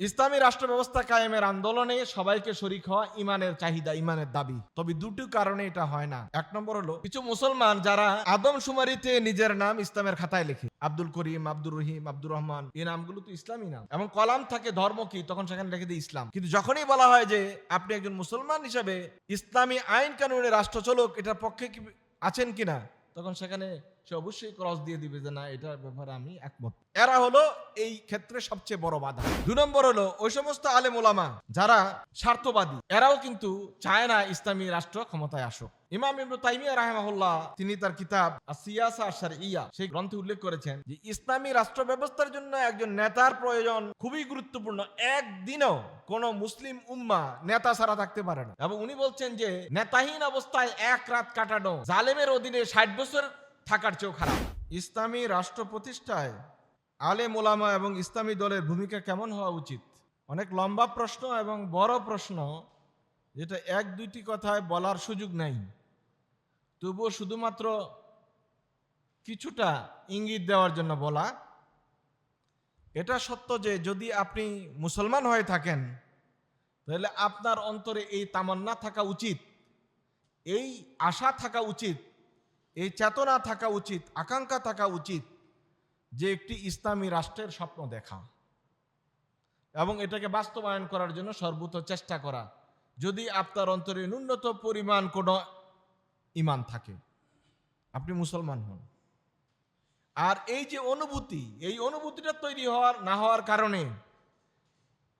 ইসলামী রাষ্ট্র ব্যবস্থা কায়েমের আন্দোলনে সবাইকে শরিক হওয়া ইমানের চাহিদা, ইমানের দাবি। তবে দুটি কারণে এটা হয় না। এক নম্বর হলো, কিছু মুসলমান যারা আদমশুমারিতে নিজের নাম ইসলামের খাতায় লেখে। আব্দুল করিম, আব্দুর রহিম, আব্দুর রহমান, এই নামগুলো তো ইসলামী নাম। এবং কলাম থাকে ধর্ম কি, তখন সেখানে লিখে দিয়ে ইসলাম। কিন্তু যখনই বলা হয় যে আপনি একজন মুসলমান হিসেবে ইসলামী আইন কানুনে রাষ্ট্র চলুক এটার পক্ষে কি আছেন কিনা তখন সেখানে সে অবশ্যই ক্রস দিয়ে দিবে যে না এটার ব্যাপারে আমি একমত। এরা হলো এই ক্ষেত্রে সবচেয়ে বড় বাধা। দুই নম্বর হলো ওই সমস্ত আলেম ওলামা যারা স্বার্থবাদী এরাও কিন্তু চায় না ইসলামী রাষ্ট্র ক্ষমতায় আসুক। ইমাম ইবনু তাইমিয়া রাহেমাহুল্লাহ, তিনি তার কিতাব সিয়াসা ইয়া সেই গ্রন্থে উল্লেখ করেছেন যে ইসলামী রাষ্ট্র ব্যবস্থার জন্য একজন নেতার প্রয়োজন খুবই গুরুত্বপূর্ণ। একদিনও কোন মুসলিম উম্মা নেতা ছাড়া থাকতে পারে না। এবং উনি বলছেন যে নেতাহীন অবস্থায় এক রাত কাটানো জালেমের অধীনে ষাট বছর থাকার চেয়েও খারাপ। ইসলামী রাষ্ট্র প্রতিষ্ঠায় আলে মোলামা এবং ইসলামী দলের ভূমিকা কেমন হওয়া উচিত? অনেক লম্বা প্রশ্ন এবং বড় প্রশ্ন, যেটা এক দুইটি কথায় বলার সুযোগ নাই। তবুও শুধুমাত্র কিছুটা ইঙ্গিত দেওয়ার জন্য বলা, এটা সত্য যে যদি আপনি মুসলমান হয়ে থাকেন, তাহলে আপনার অন্তরে এই তামান্না থাকা উচিত, এই আশা থাকা উচিত, এই চেতনা থাকা উচিত, আকাঙ্ক্ষা থাকা উচিত যে একটি ইসলামী রাষ্ট্রের স্বপ্ন দেখা। এবং এটাকে বাস্তবায়ন করার জন্য সর্বোচ্চ চেষ্টা করা। যদি আপনার অন্তরে ন্যূনতম পরিমাণ কোনো ইমান থাকে। আপনি মুসলমান হন। আর এই যে অনুভূতি, এই অনুভূতিটা তৈরি হওয়ার, না হওয়ার কারণে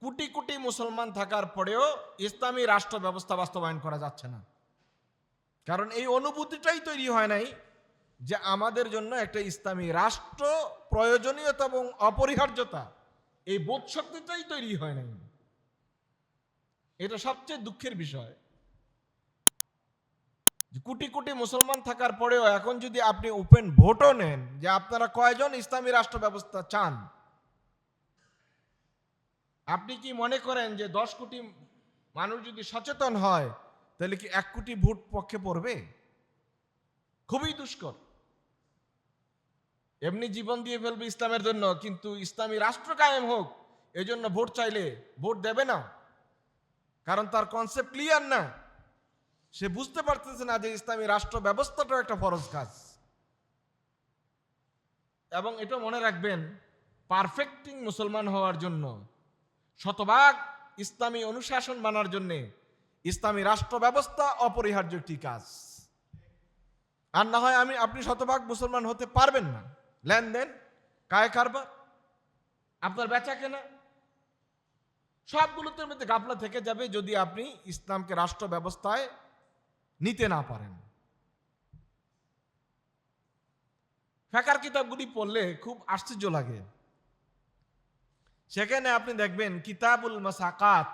কোটি কোটি মুসলমান থাকার পরেও ইসলামী রাষ্ট্র ব্যবস্থা বাস্তবায়ন করা যাচ্ছে না। কারণ এই অনুভূতিটাই তৈরি হয় নাই যে আমাদের জন্য একটা ইসলামী রাষ্ট্র প্রয়োজনীয়তা এবং অপরিহার্যতা, এই বোধ শক্তিটাই তৈরি হয় নাই। এটা সবচেয়ে দুঃখের বিষয়। কোটি কোটি মুসলমান থাকার পরেও এখন যদি আপনি ওপেন ভোটও নেন যে আপনারা কয়জন ইসলামী রাষ্ট্র ব্যবস্থা চান? আপনি কি মনে করেন যে দশ কোটি মানুষ যদি সচেতন হয়, তাহলে কি এক কোটি ভোট পক্ষে পড়বে? খুবই দুষ্কর। এমনি জীবন দিয়ে ফেলবে ইসলামের জন্য, কিন্তু ইসলামী রাষ্ট্র কায়েম হোক, এজন্য ভোট চাইলে ভোট দেবে না। কারণ তার কনসেপ্ট ক্লিয়ার না। সে বুঝতে পারতেছে না যে ইসলামী রাষ্ট্র ব্যবস্থাটাও একটা ফরজ কাজ। এবং এটা মনে রাখবেন পারফেক্টিং মুসলমান হওয়ার জন্য, শতভাগ ইসলামী অনুশাসন মানার জন্যে ইসলামী রাষ্ট্র ব্যবস্থা অপরিহার্য একটি কাজ। আর না হয় আমি, আপনি শতভাগ মুসলমান হতে পারবেন না। লেনদেন, কায় কারবার, আপনার বেচা কেনা, সবগুলোতে মধ্যে গাফলা থেকে যাবে যদি আপনি ইসলামকে রাষ্ট্র ব্যবস্থায় নিতে না পারেন। ফেকার কিতাবগুলি পড়লে খুব আশ্চর্য লাগে। সেখানে আপনি দেখবেন কিতাবুল মাসাকাত,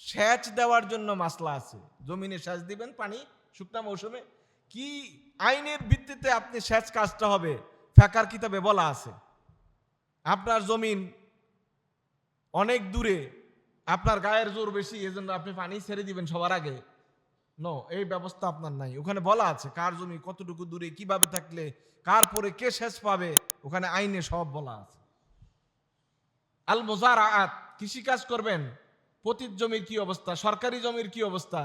সেচ দেওয়ার জন্য মাসলা আছে। জমিনে সেচ দিবেন, পানি, শুকনা মৌসুমে। কি আইনের ভিত্তিতে আপনি সেচ কাজটা হবে ফেকার কিতাবে বলা আছে। আপনার জমিন অনেক দূরে, আপনার গায়ের জোর বেশি, এজন্য আপনি পানি ছেড়ে দিবেন সবার আগে। নো এই ব্যবস্থা আপনার নাই। ওখানে বলা আছে, কার জমি কতটুকু দূরে, কীভাবে থাকলে, কার পরে কে শেষ পাবে, ওখানে আইনে সব বলা আছে। আল মোজার আত কৃষিকাজ করবেন, পতিত জমির কি অবস্থা, সরকারি জমির কি অবস্থা,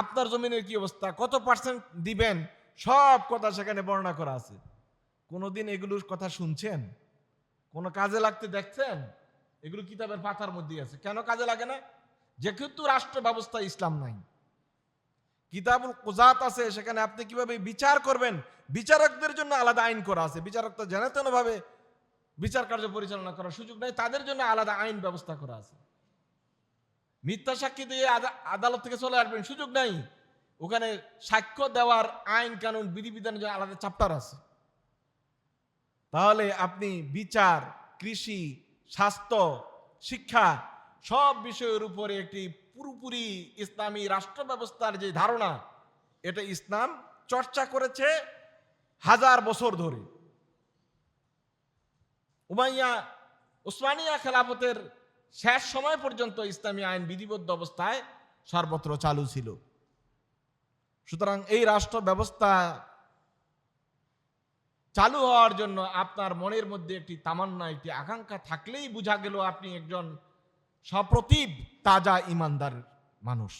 আপনার জমিনের কি অবস্থা, কত পার্সেন্ট দিবেন, সব কথা সেখানে বর্ণনা করা আছে। কোনোদিন এগুলোর কথা শুনছেন? কোনো কাজে লাগতে দেখছেন? এগুলো কিতাবের পাতার মধ্যেই আছে। কেন কাজে লাগে না? যেহেতু রাষ্ট্র ব্যবস্থা ইসলাম নাই। কিতাবুল কুজাত আছে, সেখানে আপনি কীভাবে বিচার করবেন? বিচারকদের জন্য আলাদা আইন করা আছে। বিচারক তো যেন তেন ভাবে, বিচার কার্য পরিচালনা করার সুযোগ নেই, তাদের জন্য আলাদা আইন ব্যবস্থা করা আছে। মিথ্যা সাক্ষী দিয়ে আদালত থেকে চলে আসবেন, সুযোগ নাই। ওখানে সাক্ষ্য দেওয়ার আইন কানুন, বিধিবিধানের জন্য আলাদা চাপ্টার আছে। তাহলে আপনি বিচার, কৃষি, স্বাস্থ্য, শিক্ষা সব বিষয়ের উপরে একটি পুরোপুরি ইসলামী রাষ্ট্র ব্যবস্থার যে ধারণা, এটা ইসলাম চর্চা করেছে হাজার বছর ধরে। উমাইয়া উসমানিয়া খেলাফতের শেষ সময় পর্যন্ত ইসলামী আইন বিধিবদ্ধ অবস্থায় সর্বত্র চালু ছিল। সুতরাং এই রাষ্ট্র ব্যবস্থা চালু হওয়ার জন্য আপনার মনের মধ্যে একটি তামান্না, একটি আকাঙ্ক্ষা থাকলেই বোঝা গেল আপনি একজন সপ্রতিভ তাজা ইমানদার মানুষ।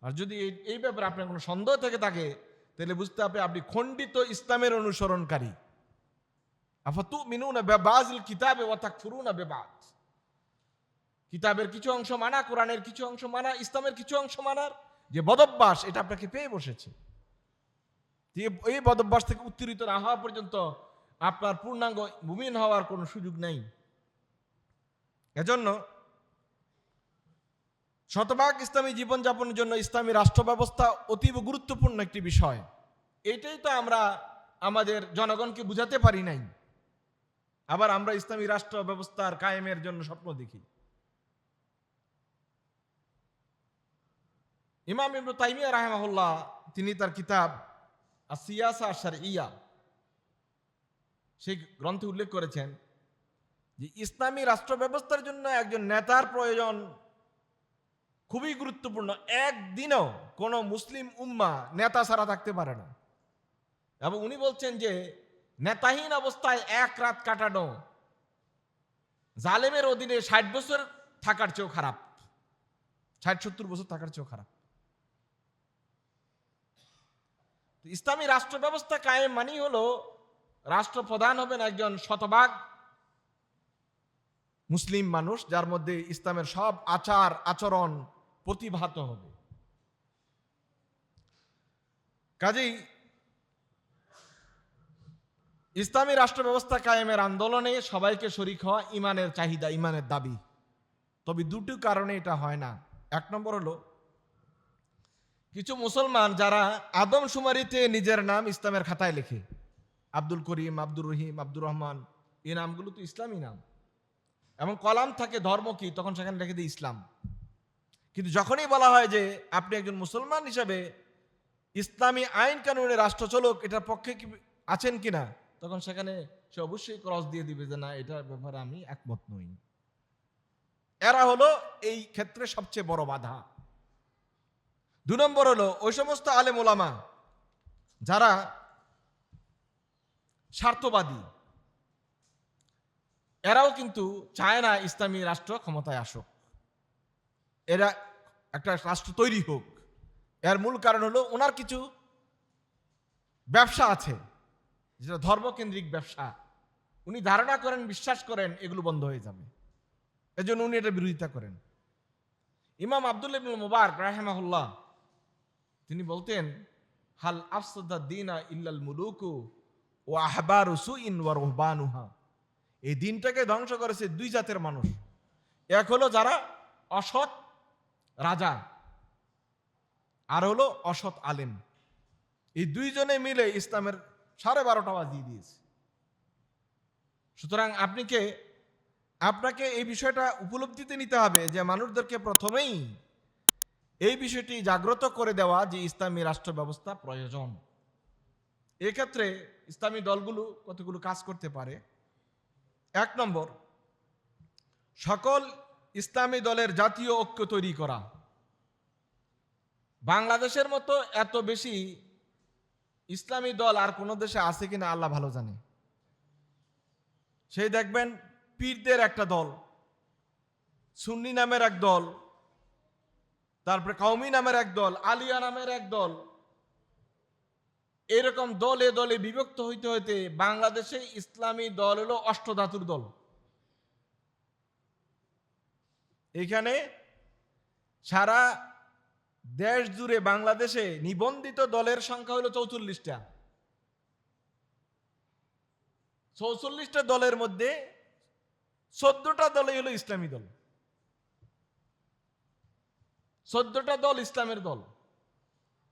আর যদি এই- ব্যাপারে আপনার কোনো সন্দেহ থেকে থাকে, তাহলে বুঝতে হবে আপনি খণ্ডিত ইসলামের অনুসরণকারী। আফাতু মিনুন বেবাজিল কিতাবে ও তাকফুরুন বেবাদ কিতাবের কিছু অংশ মানা, কোরআনের কিছু অংশ মানা, ইসলামের কিছু অংশ মানার যে বদভ্যাস, এটা আপনাকে পেয়ে বসেছে। এই- বদভ্যাস থেকে উত্তীর্ণ না হওয়া পর্যন্ত আপনার পূর্ণাঙ্গ মুমিন হওয়ার কোনো সুযোগ নেই। এজন্য শতভাগ ইসলামী জীবনযাপনের জন্য ইসলামী রাষ্ট্র ব্যবস্থা অতীব গুরুত্বপূর্ণ একটি বিষয়। এটাই তো আমরা আমাদের জনগণকে বুঝাতে পারি নাই। আবার আমরা ইসলামী রাষ্ট্র ব্যবস্থার কায়েমের জন্য স্বপ্ন দেখি। ইমাম ইবনু তাইমিয়া রাহেমাহুল্লাহ, তিনি তার কিতাব আসিয়াসা আশার ইয়া সেই গ্রন্থে উল্লেখ করেছেন যে, ইসলামী রাষ্ট্র ব্যবস্থার জন্য একজন নেতার প্রয়োজন খুবই গুরুত্বপূর্ণ, একদিনও কোনো মুসলিম উম্মা নেতা ছাড়া থাকতে পারে না। এবং উনি বলছেন যে, নেতাহীন অবস্থায় এক রাত কাটানো জালেমের অধীনে ষাট বছর থাকার চেয়েও খারাপ। ষাট, সত্তর বছর থাকার চেয়েও খারাপ। ইসলামী রাষ্ট্র ব্যবস্থা কায়েম মানেই হলো রাষ্ট্রপ্রধান হবেন একজন শতভাগ মুসলিম মানুষ, যার মধ্যে ইসলামের সব আচার, আচরণ প্রতিভাত হবে। কাজেই ইসলামী রাষ্ট্র ব্যবস্থা কায়েমের আন্দোলনে সবাইকে শরিক হওয়া ইমানের চাহিদা, ইমানের দাবি। তবে দুটো কারণে এটা হয় না। এক নম্বর হলো, কিছু মুসলমান যারা আদমশুমারিতে নিজের নাম ইসলামের খাতায় লেখে, আব্দুল করিম, আব্দুর রহিম, আব্দুর রহমান, এই নামগুলো তো ইসলামী নাম। এবং কলাম থাকে ধর্ম কি, তখন সেখানে লিখে দিই ইসলাম। কিন্তু যখনই বলা হয় যে আপনি একজন মুসলমান হিসাবে ইসলামী আইন কানুনে রাষ্ট্র চলুক এটার পক্ষে কি আছেন কিনা, তখন সেখানে সে অবশ্যই ক্রস দিয়ে দিবে যে না, এটার ব্যাপারে আমি একমত নই। এরা হলো এই ক্ষেত্রে সবচেয়ে বড় বাধা। দু নম্বর হলো, ওই সমস্ত আলেম ওলামা যারা স্বার্থবাদী, এরাও কিন্তু চায় না ইসলামী রাষ্ট্র ক্ষমতায় আসুক। এরা একটা রাষ্ট্র তৈরি হোক। এর মূল কারণ হলো ওনার কিছু ব্যবসা আছে, যেটা ধর্মকেন্দ্রিক ব্যবসা। উনি ধারণা করেন, বিশ্বাস করেন, এগুলো বন্ধ হয়ে যাবে। এজন্য উনি এটা বিরোধিতা করেন। ইমাম আব্দুল ইবনুল মুবারক রাহেমাহুল্লাহ, তিনি বলতেন, হাল আফসদা দিনা ইল্লাল মুলুকু ও আহবারু সুইন ওয়া রুহবানুহা। এই দিনটাকে ধ্বংস করেছে দুই জাতের মানুষ। এক হলো যারা অসৎ রাজা। আর হলো অসৎ আলেম। এই দুইজনে মিলে ইসলামের সাড়ে বারোটা বাজিয়ে দিয়েছে। সুতরাং আপনি কে? আপনাকে এই বিষয়টা উপলব্ধিতে নিতে হবে যে মানুষদেরকে প্রথমেই এই বিষয়টি জাগ্রত করে দেওয়া যে ইসলামী রাষ্ট্র ব্যবস্থা প্রয়োজন। এক্ষেত্রে ইসলামী দলগুলো কতগুলো কাজ করতে পারে? এক নম্বর, সকল ইসলামী দলের জাতীয় ঐক্য তৈরি করা। বাংলাদেশের মতো এত বেশি ইসলামী দল আর কোনো দেশে আছে কিনা আল্লাহ ভালো জানে। সেই দেখবেন পীরদের একটা দল, সুন্নি নামের এক দল, তারপরে কৌমি নামের এক দল, আলিয়া নামের এক দল, এরকম দলে দলে বিভক্ত হইতে হইতে বাংলাদেশে ইসলামী দল হলো অষ্টধাতুর দল। এখানে সারা দেশ জুড়ে বাংলাদেশে নিবন্ধিত দলের সংখ্যা হলো চৌচল্লিশটা। চৌচল্লিশটা দলের মধ্যে চোদ্দটা দলই হলো ইসলামী দল। চোদ্দটা দল ইসলামের দল।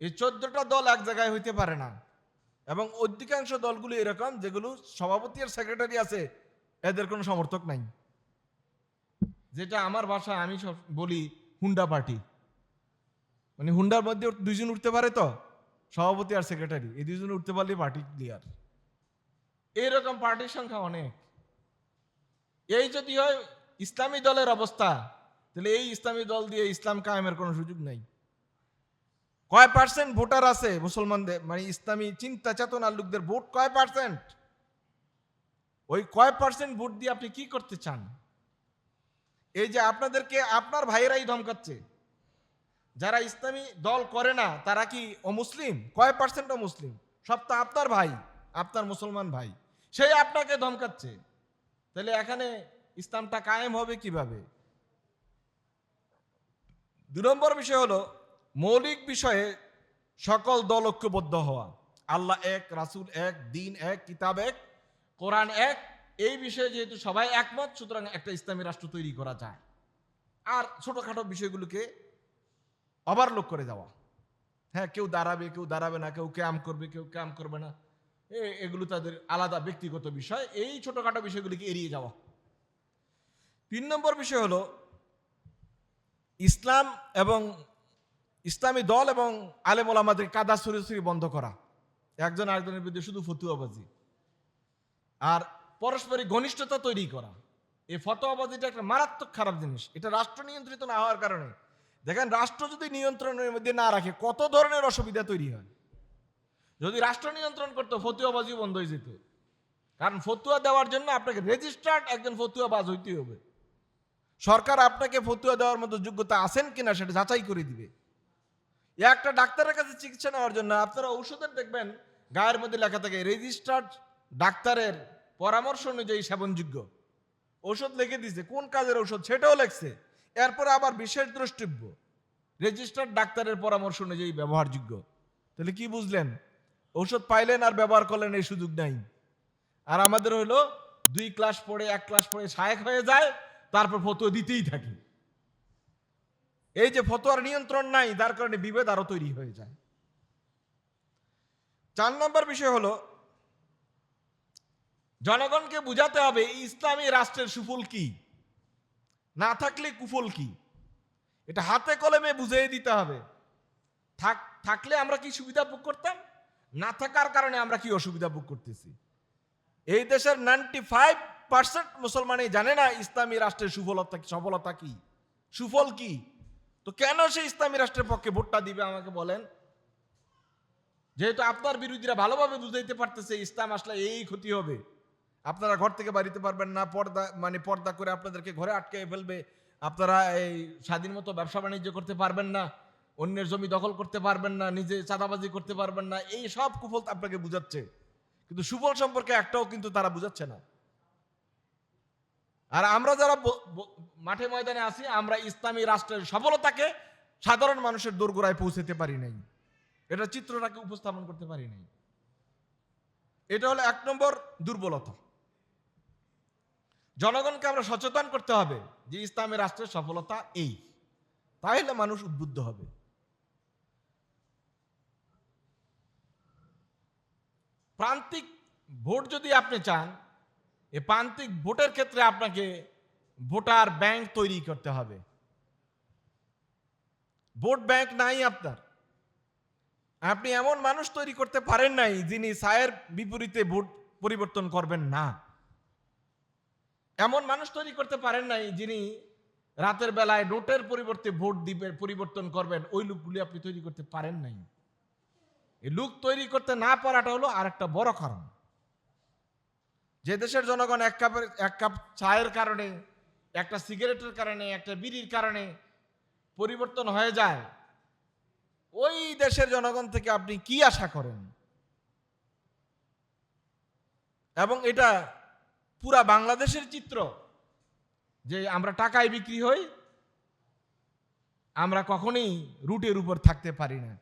এই চোদ্দটা দল এক জায়গায় হইতে পারে না। এবং অধিকাংশ দলগুলি এরকম যেগুলো সভাপতি আর সেক্রেটারি আছে, এদের কোনো সমর্থক নাই। যেটা আমার ভাষায় আমি সব বলি হুন্ডা পার্টি। মানে হুন্ডার মধ্যে দুইজন উঠতে পারে তো? সভাপতি আর সেক্রেটারি এই দুইজন উঠতে পারলে পার্টি ক্লিয়ার এইরকম পার্টির সংখ্যা অনেক। এই যদি হয় ইসলামী দলের অবস্থা, তাহলে এই ইসলামী দল দিয়ে ইসলাম কায়েমের কোনো সুযোগ নাই। কয় পার্সেন্ট ভোটার আছে মুসলমানদের? মানে ইসলামী চিন্তা চেতনার লোকদের ভোট কয় পার্সেন্ট ওই কয় পার্সেন্ট ভোট দিয়ে আপনি কি করতে চান? এই যে আপনাদেরকে, আপনার ভাইয়েরাই ধমকাচ্ছে। যারা ইসলামী দল করে না, তারা কি অমুসলিম? কয় পার্সেন্ট অমুসলিম? সব তো আপনার ভাই, আপনার মুসলমান ভাই। সেই আপনাকে ধমকাচ্ছে। তাহলে এখানে ইসলামটা কায়েম হবে কীভাবে? দু নম্বর বিষয় হলো, মৌলিক বিষয়ে সকল দল ঐক্যবদ্ধ হওয়া। আল্লাহ এক, রাসূল এক, দিন এক, কিতাব এক, কোরআন এক, এই বিষয়ে যেহেতু সবাই একমত, সুতরাং একটা ইসলামী রাষ্ট্র তৈরি করা যায়। আর ছোটখাটো বিষয়গুলোকে ওভারলোক করে যাওয়া হ্যাঁ কেউ দাঁড়াবে কেউ দাঁড়াবে না, কেউ ক্যাম করবে, কেউ ক্যাম করবে না। এগুলো তাদের আলাদা ব্যক্তিগত বিষয়। এই ছোটখাটো বিষয়গুলিকে এড়িয়ে যাওয়া। তিন নম্বর বিষয় হলো, ইসলাম এবং ইসলামী দল এবং আলেম ওলামাদের কাদা সুরি বন্ধ করা। একজন আরেকজনের বিরুদ্ধে শুধু ফতুয়াবাজি। আর পারস্পরিক ঘনিষ্ঠতা তৈরি করা। এই ফতোয়াবাজিটা একটা মারাত্মক খারাপ জিনিস। এটা রাষ্ট্র নিয়ন্ত্রিত না হওয়ার কারণে দেখেন রাষ্ট্র যদি নিয়ন্ত্রণের মধ্যে না রাখে, কত ধরনের অসুবিধা তৈরি হয়? যদি রাষ্ট্র নিয়ন্ত্রণ করতো, ফতুয়াবাজি বন্ধ হয়ে যেত। কারণ ফতুয়া দেওয়ার জন্য আপনাকে রেজিস্টার্ড একজন ফতুয়াবাজ হইতে হবে। সরকার আপনাকে ফতুয়া দেওয়ার মতো যোগ্যতা আছেন কিনা সেটা যাচাই করে দিবে। একটা ডাক্তারের কাছে চিকিৎসা নেওয়ার জন্য আপনারা ঔষধের দেখবেন, গায়ের মধ্যে লেখা থাকে রেজিস্টার্ড ডাক্তারের পরামর্শ অনুযায়ী সেবনযোগ্য। ওষুধ লিখে দিছে, কোন কাজের ওষুধ সেটাও লেখছে। এরপরে আবার বিশেষ দ্রষ্টব্য। রেজিস্টার্ড ডাক্তারের পরামর্শ অনুযায়ী ব্যবহারযোগ্য। তাহলে কি বুঝলেন? ওষুধ পাইলেন আর ব্যবহার করলেন এই সুযোগ নাই। আর আমাদের হলো দুই ক্লাস পড়ে, এক ক্লাস পড়ে সায়ক হয়ে যায়, তারপর ফতুয়া দিতেই থাকি। এই যে ফতোয়ার নিয়ন্ত্রণ নাই, তার কারণে বিভেদ আরও তৈরি হয়ে যায়। চার নম্বর বিষয় হলো, জনগণকে বুঝাতে হবে, ইসলামী রাষ্ট্রের সুফল কি? না থাকলে কুফল কি? এটা হাতে কলমে বুঝিয়ে দিতে হবে। থাক, থাকলে আমরা কি সুবিধা ভোগ করতাম? না থাকার কারণে আমরা কি অসুবিধা ভোগ করতেছি? এই দেশের নাইনটি ফাইভ পার্সেন্ট মুসলমানই জানে না ইসলামী রাষ্ট্রের সুফলতা সফলতা কি? সুফল কি? তো কেন সে ইসলামী রাষ্ট্রের পক্ষে ভোটটা দিবে আমাকে বলেন? যেহেতু আপনার বিরোধীরা ভালোভাবে বুঝাইতে পারতেছে, ইসলাম আসলে এই ক্ষতি হবে। আপনারা ঘর থেকে বাড়িতে পারবেন না, পর্দা মানে পর্দা করে আপনাদেরকে ঘরে আটকে ফেলবে। আপনারা এই স্বাধীন মতো ব্যবসা বাণিজ্য করতে পারবেন না, অন্যের জমি দখল করতে পারবেন না, নিজে চাঁদাবাজি করতে পারবেন না, এই সব কুফল আপনাকে বুঝাচ্ছে। কিন্তু সুফল সম্পর্কে একটাও কিন্তু তারা বুঝাচ্ছে না। আর আমরা যারা মাঠে ময়দানে আছি, আমরা ইসলামী রাষ্ট্রের সফলতাকে সাধারণ মানুষের দোরগোড়ায় পৌঁছাতে পারি নাই। এটা চিত্রটাকে উপস্থাপন করতে পারি নাই। এটা হলো এক নম্বর দুর্বলতা। জনগণকে আমরা সচেতন করতে হবে যে ইসলামী রাষ্ট্রের সফলতা এই। তাহলে মানুষ উদ্বুদ্ধ হবে। প্রান্তিক ভোট যদি আপনি চান, এ প্রান্তিক ভোটের ক্ষেত্রে আপনাকে ভোটার ব্যাংক তৈরি করতে হবে। ভোট ব্যাংক নাই আপনার। আপনি এমন মানুষ তৈরি করতে পারেন নাই যিনি সায়ের বিপরীতে ভোট পরিবর্তন করবেন না। এমন মানুষ তৈরি করতে পারেন নাই যিনি রাতের বেলায় নোটের পরিবর্তে ভোট দিবে পরিবর্তন করবেন। ওই লোকগুলি আপনি তৈরি করতে পারেন নাই। এই লোক তৈরি করতে না পারাটা হলো আর একটা বড় কারণ। যে দেশের জনগণ এক কাপের, এক কাপ চায়ের কারণে, একটা সিগারেটের কারণে, একটা বিড়ির কারণে পরিবর্তন হয়ে যায়, ওই দেশের জনগণ থেকে আপনি কি আশা করেন? এবং এটা পুরা বাংলাদেশের চিত্র যে আমরা টাকায় বিক্রি হই, আমরা কখনোই রুটের উপর থাকতে পারি না।